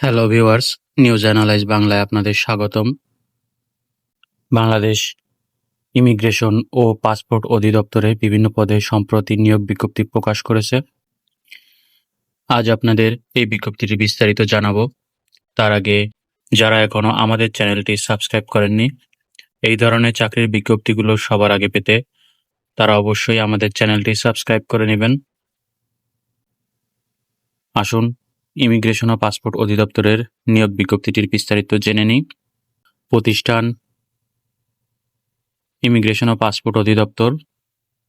Hello viewers news analyse বাংলায় আপনাদের স্বাগতম। বাংলাদেশ ইমিগ্রেশন ও পাসপোর্ট অধিদপ্তরে বিভিন্ন পদে সম্প্রতি নিয়োগ বিজ্ঞপ্তি প্রকাশ করেছে। আজ আপনাদের এই বিজ্ঞপ্তিটি বিস্তারিত জানাব। তার আগে, যারা এখনও আমাদের চ্যানেলটি সাবস্ক্রাইব করেননি, এই ধরনের চাকরির বিজ্ঞপ্তিগুলো সবার আগে পেতে তারা অবশ্যই আমাদের চ্যানেলটি সাবস্ক্রাইব করে নেবেন। আসুন ইমিগ্রেশন ও পাসপোর্ট অধিদপ্তরের নিয়োগ বিজ্ঞপ্তিটির বিস্তারিত জেনে নিই। প্রতিষ্ঠান, ইমিগ্রেশন ও পাসপোর্ট অধিদপ্তর,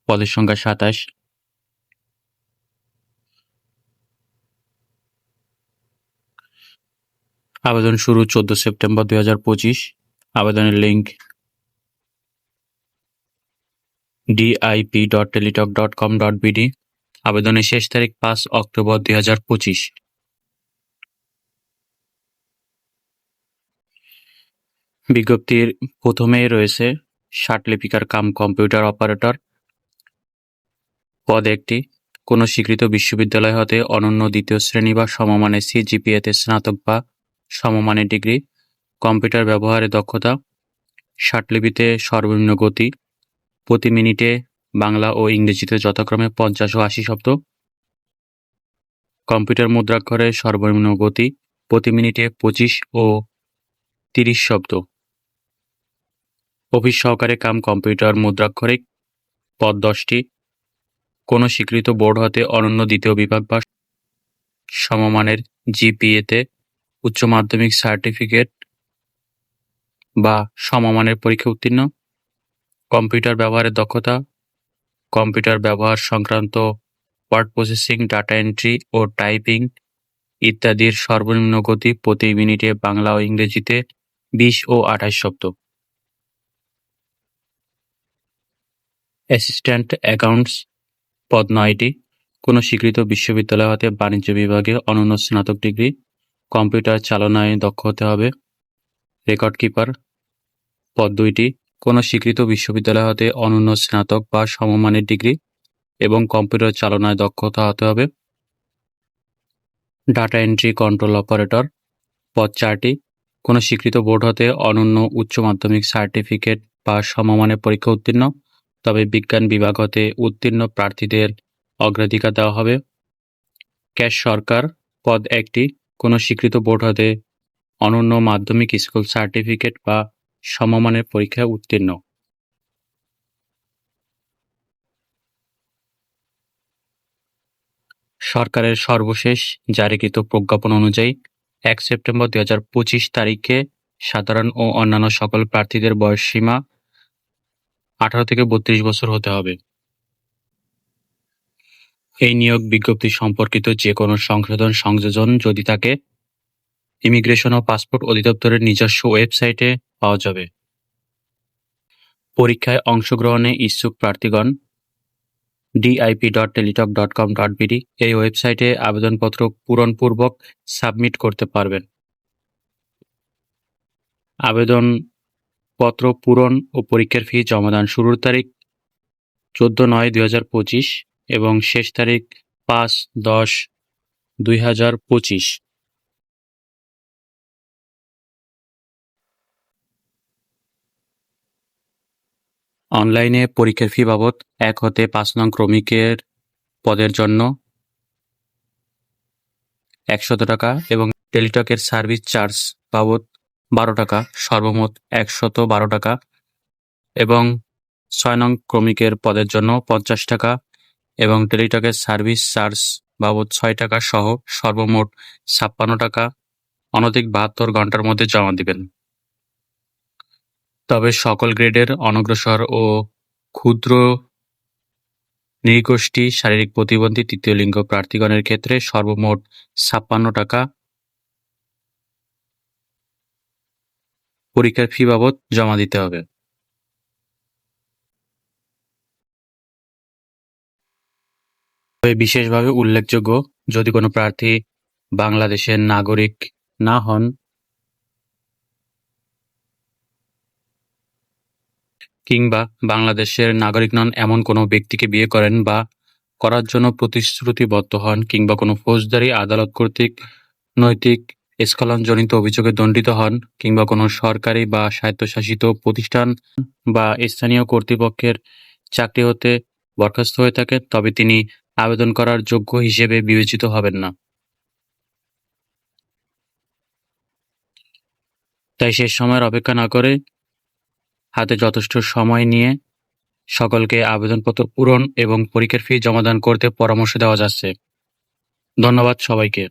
পদের সংখ্যা সাতাশ। আবেদন শুরু চোদ্দ সেপ্টেম্বর দুই হাজার পঁচিশ। আবেদনের link DIP dot Teletalk dot com dot BD আবেদনের শেষ তারিখ পাঁচ অক্টোবর দুই হাজার পঁচিশ। বিজ্ঞপ্তির প্রথমেই রয়েছে লিপিকার কাম কম্পিউটার অপারেটর। পদ একটি। কোনো স্বীকৃত বিশ্ববিদ্যালয় হতে অনন্য দ্বিতীয় শ্রেণি বা সমমানের সিজিপিএতে স্নাতক বা সমমানের ডিগ্রি। কম্পিউটার ব্যবহারে দক্ষতা। লিপিতে সর্বনিম্ন গতি। প্রতি মিনিটে বাংলা ও ইংরেজিতে যথাক্রমে পঞ্চাশ ও আশি শব্দ। কম্পিউটার মুদ্রাক্ষরে সর্বনিম্ন গতি। প্রতি মিনিটে পঁচিশ ও তিরিশ শব্দ। অফিস সহকারে কাম কম্পিউটার মুদ্রাক্ষরিক, পদ দশটি। কোনো স্বীকৃত বোর্ড হতে অনন্য দ্বিতীয় বিভাগ বা সমমানের জিপিএতে উচ্চ মাধ্যমিক সার্টিফিকেট বা সমমানের পরীক্ষা উত্তীর্ণ। কম্পিউটার ব্যবহারের দক্ষতা, কম্পিউটার ব্যবহার সংক্রান্ত ওয়ার্ড প্রসেসিং, ডাটা এন্ট্রি ও টাইপিং ইত্যাদির সর্বনিম্ন গতি প্রতি মিনিটে বাংলা ও ইংরেজিতে বিশ ও আঠাশ শব্দ। অ্যাসিস্ট্যান্ট অ্যাকাউন্টস পদ নয়টি। কোনো স্বীকৃত বিশ্ববিদ্যালয় হতে বাণিজ্য বিভাগে অনন্য স্নাতক ডিগ্রি, কম্পিউটার চালনায় দক্ষ হতে হবে, রেকর্ড কিপার পদ দুইটি। কোনো স্বীকৃত বিশ্ববিদ্যালয় হতে অনন্য স্নাতক বা সমমানের ডিগ্রি এবং কম্পিউটার চালনায় দক্ষতা হতে হবে। ডাটা এন্ট্রি কন্ট্রোল অপারেটর পদ চারটি। কোনো স্বীকৃত বোর্ড হতে অনন্য উচ্চ মাধ্যমিক সার্টিফিকেট বা সমমানের পরীক্ষা উত্তীর্ণ তবে বিজ্ঞান বিভাগ হতে উত্তীর্ণ প্রার্থীদের অগ্রাধিকার দেওয়া হবে। ক্যাশ সরকার পদ একটি, কোনো স্বীকৃত বোর্ড হতে অনন্য মাধ্যমিক স্কুল সার্টিফিকেট বা সমমানের পরীক্ষায় উত্তীর্ণ। সরকারের সর্বশেষ জারিকৃত প্রজ্ঞাপন অনুযায়ী এক সেপ্টেম্বর দুই হাজার পঁচিশ তারিখে সাধারণ ও অন্যান্য সকল প্রার্থীদের বয়স সীমা আঠারো থেকে বত্রিশ বছর হতে হবে। এই নিয়োগ বিজ্ঞপ্তি সম্পর্কিত যে কোনো সংশোধন সংযোজন যদি থাকে, ইমিগ্রেশন ও পাসপোর্ট অধিদপ্তরের নিজস্ব ওয়েবসাইটে পাওয়া যাবে। পরীক্ষায় অংশগ্রহণে ইচ্ছুক প্রার্থীগণ DIP dot Teletalk dot com dot BD এই ওয়েবসাইটে আবেদনপত্র পূরণপূর্বক সাবমিট করতে পারবেন। আবেদন পত্র পূরণ ও পরীক্ষার ফি জমাদান শুরুর তারিখ চোদ্দ নয় দুই হাজার পঁচিশ এবং শেষ তারিখ পাঁচ দশ দুই হাজার পঁচিশ। অনলাইনে পরীক্ষার ফি বাবদ এক হতে পাঁচ নং ক্রমিকের পদের জন্য একশত টাকা এবং টেলিটকের সার্ভিস চার্জ বাবদ বারো টাকা, সর্বমোট একশত বারো টাকা এবং ছয় নং ক্রমিকের পদের জন্য পঞ্চাশ টাকা এবং টেলিটকের সার্ভিস চার্জ বাবদ ছয় টাকা সহ সর্বমোট ছাপ্পান্ন টাকা, অনধিক বাহাত্তর ঘণ্টার মধ্যে জমা দিবেন। তবে সকল গ্রেডের অনগ্রসর ও ক্ষুদ্র নৃগোষ্ঠী শারীরিক প্রতিবন্ধী তৃতীয় লিঙ্গ প্রার্থীগণের ক্ষেত্রে সর্বমোট ছাপ্পান্ন টাকা পরীক্ষার ফি বাবদ জমা দিতে হবে। বিশেষভাবে উল্লেখযোগ্য, যদি কোনো প্রার্থী বাংলাদেশের নাগরিক না হন, কিংবা বাংলাদেশের নাগরিক নন এমন কোনো ব্যক্তিকে বিয়ে করেন বা করার জন্য প্রতিশ্রুতিবদ্ধ হন, কিংবা কোনো ফৌজদারি আদালত কর্তৃক নৈতিক স্খলনজনিত অভিযোগে দণ্ডিত হন কিংবা কোনো সরকারি বা স্বায়ত্তশাসিত প্রতিষ্ঠান বা স্থানীয় কর্তৃপক্ষের চাকরি হতে বরখাস্ত হয়ে থাকে, তবে তিনি আবেদন করার যোগ্য হিসেবে বিবেচিত হবেন না। তাই শেষ সময়ের অপেক্ষা না করে হাতে যথেষ্ট সময় নিয়ে সকলকে আবেদনপত্র পূরণ এবং পরীক্ষার ফি জমাদান করতে পরামর্শ দেওয়া যাচ্ছে। ধন্যবাদ সবাইকে।